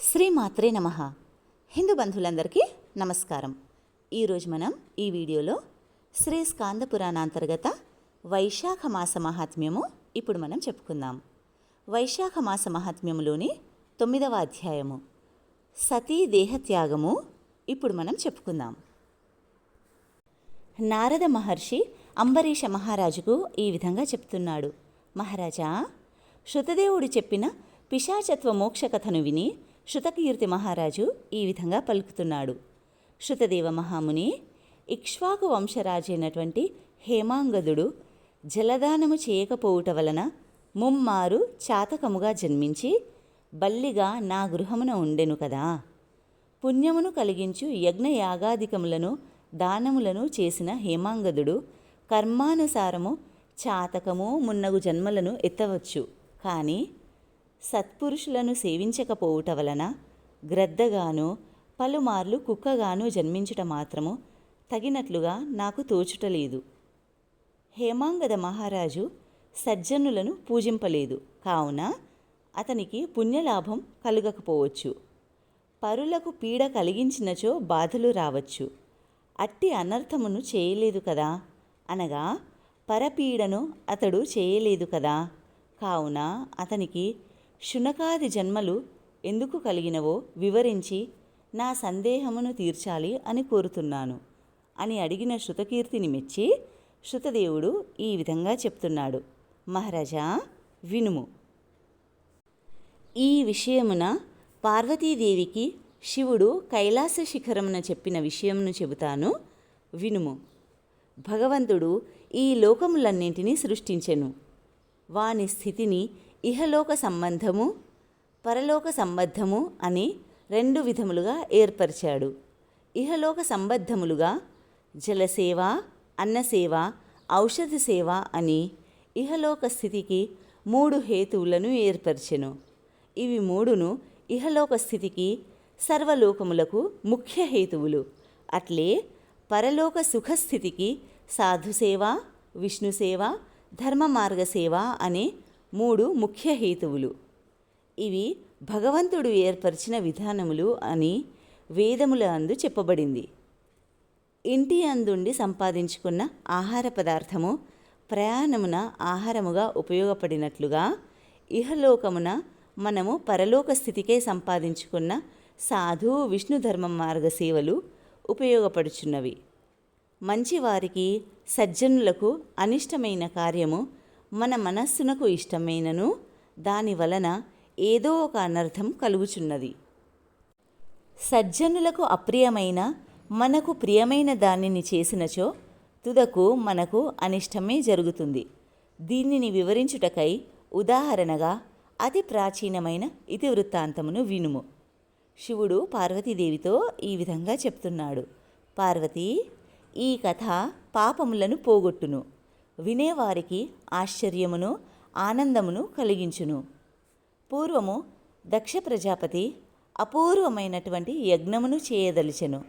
శ్రీమాత్రే నమ. హిందూ బంధువులందరికీ నమస్కారం. ఈరోజు మనం ఈ వీడియోలో శ్రీ స్కాంద పురాణాంతర్గత వైశాఖ మాస మహాత్మ్యము ఇప్పుడు మనం చెప్పుకుందాం. వైశాఖ మాస మహాత్మ్యములోని తొమ్మిదవ అధ్యాయము. సతీ దేహత్యాగము ఇప్పుడు మనం చెప్పుకుందాం. నారద మహర్షి అంబరీష మహారాజుకు ఈ విధంగా చెప్తున్నాడు. మహారాజా శృతదేవుడు చెప్పిన పిశాచత్వ మోక్ష కథను విని శృతకీర్తి మహారాజు ఈ విధంగా పలుకుతున్నాడు. శృతదేవ మహాముని ఇక్ష్వాకు వంశరాజైనటువంటి హేమాంగదుడు జలదానము చేయకపోవుట వలన ముమ్మారు చాతకముగా జన్మించి బల్లిగా నా గృహమున ఉండెను కదా. పుణ్యమును కలిగించు యజ్ఞయాగాదికములను దానములను చేసిన హేమాంగదుడు కర్మానుసారము చాతకము మున్నగు జన్మలను ఎత్తవచ్చు. కానీ సత్పురుషులను సేవించకపోవుట వలన గ్రద్దగాను పలుమార్లు కుక్కగాను జన్మించుట మాత్రము తగినట్లుగా నాకు తోచుటలేదు. హేమాంగద మహారాజు సజ్జనులను పూజింపలేదు. కావున అతనికి పుణ్యలాభం కలుగకపోవచ్చు. పరులకు పీడ కలిగించినచో బాధలు రావచ్చు. అట్టి అనర్థమును చేయలేదు కదా? అనగా పరపీడను అతడు చేయలేదు కదా? కావున అతనికి శునకాది జన్మలు ఎందుకు కలిగినవో వివరించి నా సందేహమును తీర్చాలి అని కోరుతున్నాను అని అడిగిన శృతకీర్తిని మెచ్చి శృతదేవుడు ఈ విధంగా చెప్తున్నాడు. మహారాజా వినుము. ఈ విషయమున పార్వతీదేవికి శివుడు కైలాస శిఖరమున చెప్పిన విషయమును చెబుతాను. వినుము. భగవంతుడు ఈ లోకములన్నింటినీ సృష్టించెను. వాని స్థితిని ఇహలోక సంబంధము పరలోక సంబద్ధము అని రెండు విధములుగా ఏర్పరిచాడు. ఇహలోక సంబద్ధములుగా జలసేవ అన్నసేవ ఔషధ సేవ అని ఇహలోక స్థితికి మూడు హేతువులను ఏర్పరిచెను. ఇవి మూడును ఇహలోక స్థితికి సర్వలోకములకు ముఖ్య హేతువులు. అట్లే పరలోక సుఖస్థితికి సాధుసేవ విష్ణుసేవ ధర్మ మార్గ సేవ అనే మూడు ముఖ్య హేతువులు. ఇవి భగవంతుడు ఏర్పరిచిన విధానములు అని వేదముల అందు చెప్పబడింది. ఇంటి అందుండి సంపాదించుకున్న ఆహార పదార్థము ప్రయాణమున ఆహారముగా ఉపయోగపడినట్లుగా ఇహలోకమున మనము పరలోక స్థితికే సంపాదించుకున్న సాధు విష్ణుధర్మ మార్గ సేవలు ఉపయోగపడుచున్నవి. మంచివారికి సజ్జనులకు అనిష్టమైన కార్యము మన మనస్సునకు ఇష్టమైనను దాని వలన ఏదో ఒక అనర్థం కలుగుచున్నది. సజ్జనులకు అప్రియమైన మనకు ప్రియమైన దానిని చేసినచో తుదకు మనకు అనిష్టమే జరుగుతుంది. దీనిని వివరించుటకై ఉదాహరణగా అతి ప్రాచీనమైన ఇతివృత్తాంతమును వినుము. శివుడు పార్వతీదేవితో ఈ విధంగా చెప్తున్నాడు. పార్వతీ ఈ కథ పాపములను పోగొట్టును. వినేవారికి ఆశ్చర్యమును ఆనందమును కలిగించును. పూర్వము దక్ష ప్రజాపతి అపూర్వమైనటువంటి యజ్ఞమును చేయదలిచెను.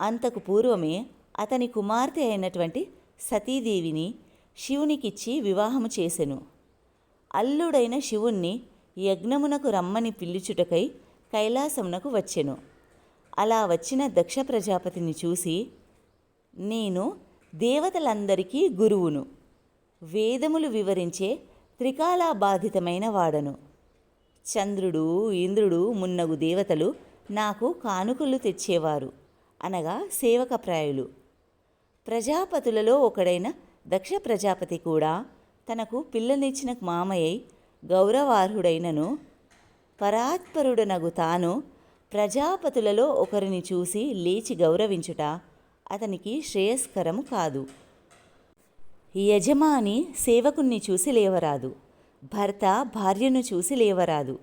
అంతకు పూర్వమే అతని కుమార్తె అయినటువంటి సతీదేవిని శివునికిచ్చి వివాహము చేసెను. అల్లుడైన శివుణ్ణి యజ్ఞమునకు రమ్మని పిలుచుటకై కైలాసమునకు వచ్చెను. అలా వచ్చిన దక్ష ప్రజాపతిని చూసి నేను దేవతలందరికీ గురువును. వేదములు వివరించే త్రికాలా బాధితమైన వాడను. చంద్రుడు ఇంద్రుడు మున్నగు దేవతలు నాకు కానుకలు తెచ్చేవారు. అనగా సేవకప్రాయులు. ప్రజాపతులలో ఒకడైన దక్ష ప్రజాపతి కూడా తనకు పిల్లనిచ్చిన మామయ్య గౌరవార్హుడైనను పరాత్పరుడనగు తాను ప్రజాపతులలో ఒకరిని చూసి లేచి గౌరవించుట అతనికి శ్రేయస్కరము కాదు. యజమాని సేవకుణ్ణి చూసి లేవరాదు. భర్త భార్యను చూసి లేవరాదు.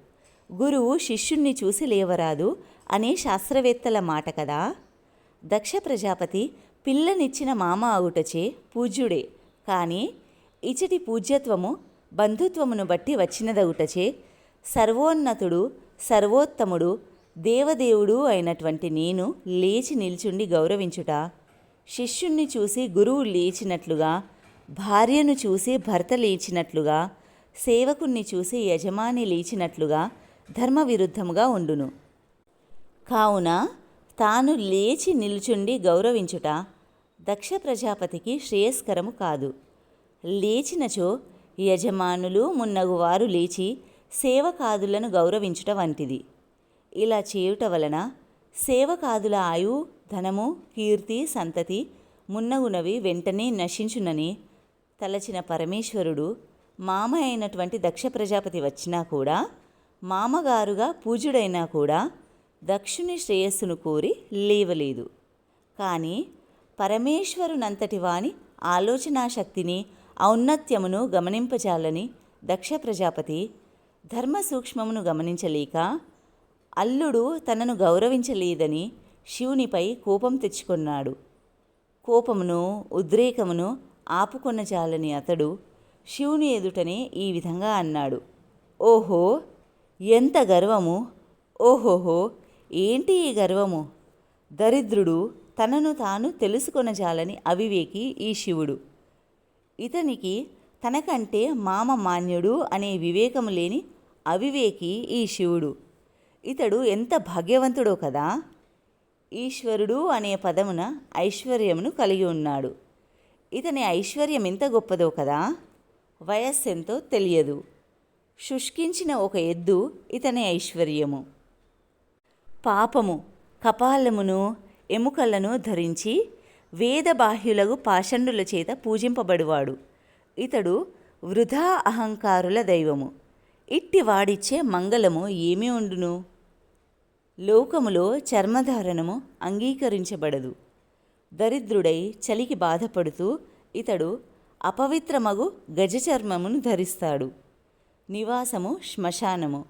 గురువు శిష్యుణ్ణి చూసి లేవరాదు అనే శాస్త్రవేత్తల మాట కదా? దక్ష ప్రజాపతి పిల్లనిచ్చిన మామ అవుటచే పూజ్యుడే. కానీ ఇచటి పూజ్యత్వము బంధుత్వమును బట్టి వచ్చినదవుటచే సర్వోన్నతుడు సర్వోత్తముడు దేవదేవుడు అయినటువంటి నేను లేచి నిల్చుండి గౌరవించుట శిష్యుణ్ణి చూసి గురువు లేచినట్లుగా భార్యను చూసి భర్త లేచినట్లుగా సేవకుణ్ణి చూసి యజమాని లేచినట్లుగా ధర్మ విరుద్ధముగా ఉండును. కావున తాను లేచి నిలుచుండి గౌరవించుట దక్ష ప్రజాపతికి శ్రేయస్కరము కాదు. లేచినచో యజమానులు మున్నగువారు లేచి సేవకాదులను గౌరవించుట వంటిది. ఇలా చేయుట వలన సేవకాదుల ఆయు ధనము కీర్తి సంతతి మున్నగునవి వెంటనే నశించునని తలచిన పరమేశ్వరుడు మామ అయినటువంటి దక్ష ప్రజాపతి వచ్చినా కూడా మామగారుగా పూజ్యుడైనా కూడా దక్షుని శ్రేయస్సును కోరి లేవలేదు. కానీ పరమేశ్వరునంతటి వాని ఆలోచనా శక్తిని ఔన్నత్యమును గమనింపజాలని దక్ష ప్రజాపతి ధర్మ సూక్ష్మమును గమనించలేక అల్లుడు తనను గౌరవించలేదని శివునిపై కోపం తెచ్చుకున్నాడు. కోపమును ఉద్రేకమును ఆపుకొనజాలని అతడు శివుని ఎదుటనే ఈ విధంగా అన్నాడు. ఓహో ఎంత గర్వము! ఓహోహో ఏంటి ఈ గర్వము? దరిద్రుడు తనను తాను తెలుసుకొనజాలని అవివేకి ఈ శివుడు. ఇతనికి తనకంటే మామ మాన్యుడు అనే వివేకము లేని అవివేకి ఈ శివుడు. ఇతడు ఎంత భాగ్యవంతుడో కదా! ఈశ్వరుడు అనే పదమున ఐశ్వర్యమును కలిగి ఉన్నాడు. ఇతని ఐశ్వర్యం ఎంత గొప్పదో కదా! వయస్సెంతో తెలియదు. శుష్కించిన ఒక ఎద్దు ఇతని ఐశ్వర్యము. పాపము కపాలమును ఎముకలను ధరించి వేదబాహ్యులకు పాషండుల చేత పూజింపబడివాడు. ఇతడు వృధా అహంకారుల దైవము. ఇట్టి వాడిచ్చే మంగళము ఏమి ఉండును? లోకములో చర్మధారణము అంగీకరించబడదు. దరిద్రుడై చలికి బాధపడుతూ ఇతడు అపవిత్రమగు గజచర్మమును ధరిస్తాడు. నివాసము శ్మశానము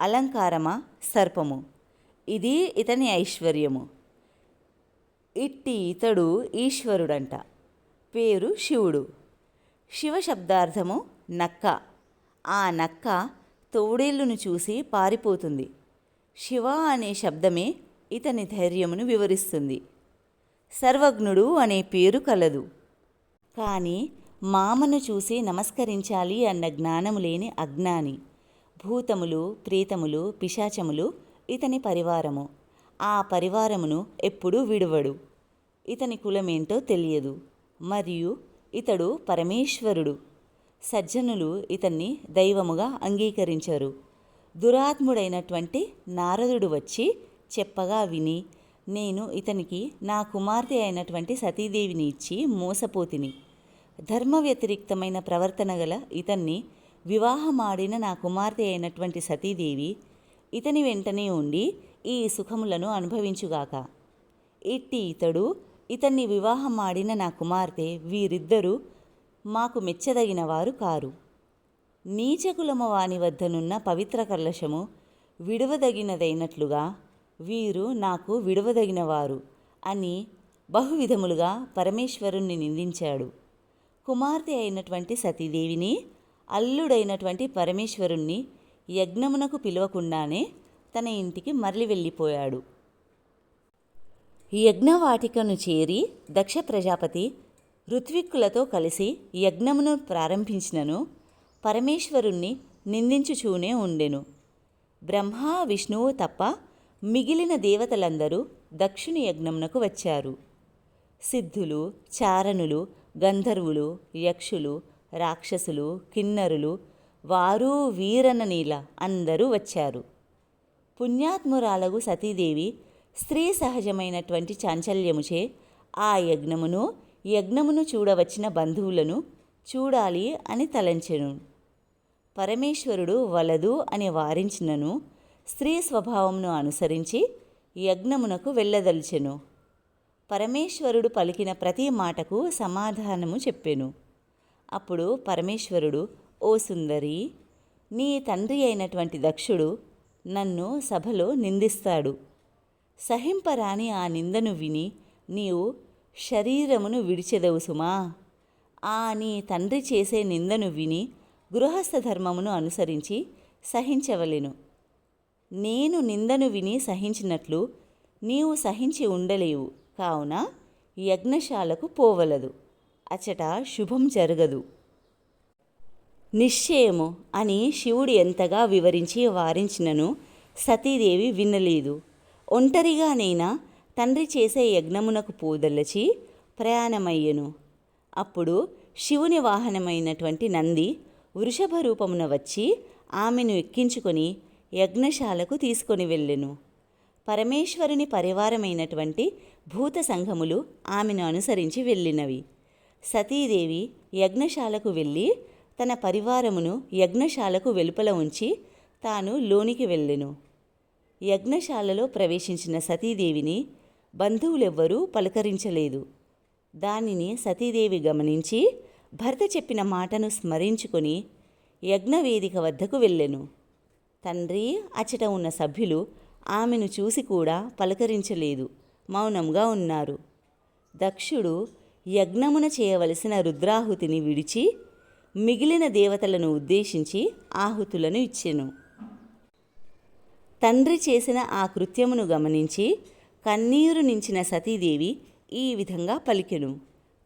అలంకారమా సర్పము. ఇది ఇతని ఐశ్వర్యము. ఇట్టి ఇతడు ఈశ్వరుడంట. పేరు శివుడు. శివ శబ్దార్థము నక్క. ఆ నక్క తోడేళ్ళును చూసి పారిపోతుంది. శివ అనే శబ్దమే ఇతని ధైర్యమును వివరిస్తుంది. సర్వజ్ఞుడు అనే పేరు కలదు. కానీ మామను చూసి నమస్కరించాలి అన్న జ్ఞానము లేని అజ్ఞాని భూతములు ప్రేతములు పిశాచములు ఇతని పరివారము. ఆ పరివారమును ఎప్పుడూ విడువడు. ఇతని కులమేంటో తెలియదు. మరియు ఇతడు పరమేశ్వరుడు. సజ్జనులు ఇతన్ని దైవముగా అంగీకరించరు. దురాత్ముడైనటువంటి నారదుడు వచ్చి చెప్పగా విని నేను ఇతనికి నా కుమార్తె అయినటువంటి సతీదేవిని ఇచ్చి మోసపోతిని. ధర్మ వ్యతిరిక్తమైన ప్రవర్తన గల ఇతన్ని వివాహమాడిన నా కుమార్తె అయినటువంటి సతీదేవి ఇతని వెంటనే ఉండి ఈ సుఖములను అనుభవించుగాక. ఇట్టి ఇతడు ఇతన్ని వివాహమాడిన నా కుమార్తె వీరిద్దరూ మాకు మెచ్చదగిన వారు కారు. నీచకులము వాని వద్దనున్న పవిత్ర కలశము విడువదగినదైనట్లుగా వీరు నాకు విడువదగినవారు అని బహువిధములుగా పరమేశ్వరుణ్ణి నిందించాడు. కుమార్తె అయినటువంటి సతీదేవిని అల్లుడైనటువంటి పరమేశ్వరుణ్ణి యజ్ఞమునకు పిలవకుండానే తన ఇంటికి మరలి వెళ్ళిపోయాడు. యజ్ఞవాటికను చేరి దక్ష ప్రజాపతి ఋత్విక్కులతో కలిసి యజ్ఞమును ప్రారంభించినను పరమేశ్వరుణ్ణి నిందించుచూనే ఉండెను. బ్రహ్మ విష్ణువు తప్ప మిగిలిన దేవతలందరూ దక్షిణ యజ్ఞమునకు వచ్చారు. సిద్ధులు చారణులు గంధర్వులు యక్షులు రాక్షసులు కిన్నరులు వారు వీరననీల అందరూ వచ్చారు. పుణ్యాత్మురాలగు సతీదేవి స్త్రీ సహజమైనటువంటి చాంచల్యముచే ఆ యజ్ఞమును యజ్ఞమును చూడవచ్చిన బంధువులను చూడాలి అని తలంచెను. పరమేశ్వరుడు వలదు అని వారించినను స్త్రీ స్వభావమును అనుసరించి యజ్ఞమునకు వెళ్ళదలిచెను. పరమేశ్వరుడు పలికిన ప్రతి మాటకు సమాధానము చెప్పెను. అప్పుడు పరమేశ్వరుడు ఓ సుందరి నీ తండ్రి అయినటువంటి దక్షుడు నన్ను సభలో నిందిస్తాడు. సహింపరాని ఆ నిందను విని నీవు శరీరమును విడిచెదవు సుమా. ఆ నీ తండ్రి చేసే నిందను విని గృహస్థ ధర్మమును అనుసరించి సహించవలెను. నేను నిందను విని సహించినట్లు నీవు సహించి ఉండలేవు. కావున యజ్ఞశాలకు పోవలదు. అచట శుభం జరగదు. నిశ్చయము అని శివుడు ఎంతగా వివరించి వారించినను సతీదేవి వినలేదు. ఒంటరిగానైనా తండ్రి చేసే యజ్ఞమునకు పూదలచి ప్రయాణమయ్యెను. అప్పుడు శివుని వాహనమైనటువంటి నంది వృషభ రూపమున వచ్చి ఆమెను ఎక్కించుకొని యజ్ఞశాలకు తీసుకొని వెళ్ళెను. పరమేశ్వరుని పరివారమైనటువంటి భూత సంఘములు ఆమెను అనుసరించి వెళ్ళినవి. సతీదేవి యజ్ఞశాలకు వెళ్ళి తన పరివారమును యజ్ఞశాలకు వెలుపల ఉంచి తాను లోనికి వెళ్ళెను. యజ్ఞశాలలో ప్రవేశించిన సతీదేవిని బంధువులెవ్వరూ పలకరించలేదు. దానిని సతీదేవి గమనించి భర్త చెప్పిన మాటను స్మరించుకొని యజ్ఞవేదిక వద్దకు వెళ్ళెను. తండ్రి అచట ఉన్న సభ్యులు ఆమెను చూసి కూడా పలకరించలేదు. మౌనంగా ఉన్నారు. దక్షుడు యజ్ఞమున చేయవలసిన రుద్రాహుతిని విడిచి మిగిలిన దేవతలను ఉద్దేశించి ఆహుతులను ఇచ్చెను. తండ్రి చేసిన ఆ కృత్యమును గమనించి కన్నీరు నించిన సతీదేవి ఈ విధంగా పలికెను.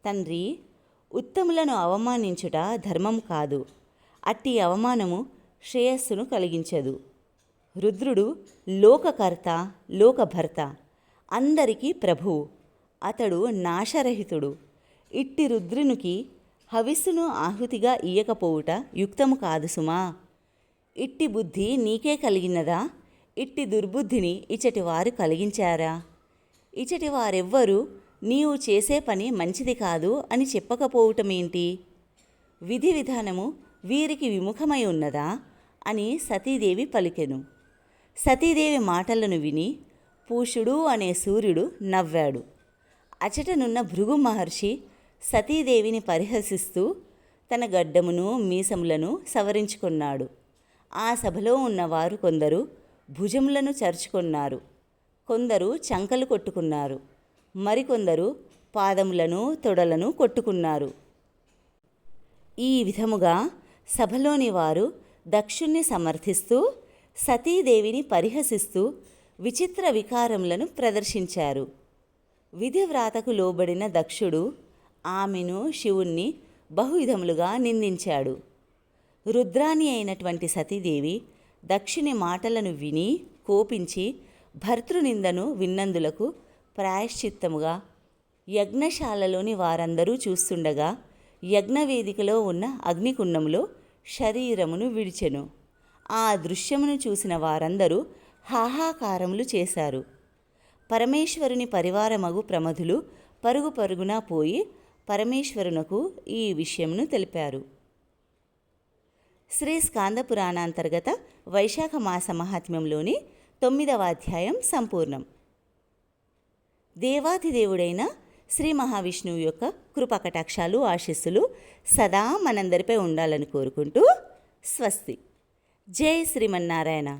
తండ్రి ఉత్తములను అవమానించుట ధర్మం కాదు. అట్టి అవమానము శ్రేయస్సును కలిగించదు. రుద్రుడు లోకకర్త లోకభర్త అందరికీ ప్రభువు అతడు నాశరహితుడు. ఇట్టి రుద్రునికి హవిస్సును ఆహుతిగా ఇయ్యకపోవుట యుక్తము కాదు సుమా. ఇట్టి బుద్ధి నీకే కలిగినదా? ఇట్టి దుర్బుద్ధిని ఇచటి వారు కలిగించారా? ఇచటి వారెవ్వరూ నీవు చేసే పని మంచిది కాదు అని చెప్పకపోవటమేంటి? విధి విధానము వీరికి విముఖమై ఉన్నదా? అని సతీదేవి పలికెను. సతీదేవి మాటలను విని పూషుడు అనే సూర్యుడు నవ్వాడు. అచటనున్న భృగు మహర్షి సతీదేవిని పరిహసిస్తూ తన గడ్డమును మీసములను సవరించుకున్నాడు. ఆ సభలో ఉన్నవారు కొందరు భుజములను చరుచుకున్నారు. కొందరు చంకలు కొట్టుకున్నారు. మరికొందరు పాదములను తొడలను కొట్టుకున్నారు. ఈ విధముగా సభలోని వారు దక్షుణ్ణి సమర్థిస్తూ సతీదేవిని పరిహసిస్తూ విచిత్ర వికారములను ప్రదర్శించారు. విధివ్రాతకు లోబడిన దక్షుడు ఆమెను శివుణ్ణి బహువిధములుగా నిందించాడు. రుద్రాణి అయినటువంటి సతీదేవి దక్షుని మాటలను విని కోపించి భర్తృనిందను విన్నందులకు ప్రాయశ్చిత్తముగా యజ్ఞశాలలోని వారందరూ చూస్తుండగా యజ్ఞవేదికలో ఉన్న అగ్నికుండములో శరీరమును విడిచెను. ఆ దృశ్యమును చూసిన వారందరూ హాహాకారములు చేశారు. పరమేశ్వరుని పరివారమగు ప్రమధులు పరుగు పరుగున పోయి పరమేశ్వరునకు ఈ విషయమును తెలిపారు. శ్రీ స్కాందపురాణాంతర్గత వైశాఖ మాస మహాత్మ్యంలోని తొమ్మిదవ అధ్యాయం సంపూర్ణం. దేవాధిదేవుడైన శ్రీ మహావిష్ణువు యొక్క కృపకటాక్షాలు ఆశీస్సులు సదా మనందరిపై ఉండాలని కోరుకుంటూ స్వస్తి. జై శ్రీమన్నారాయణ.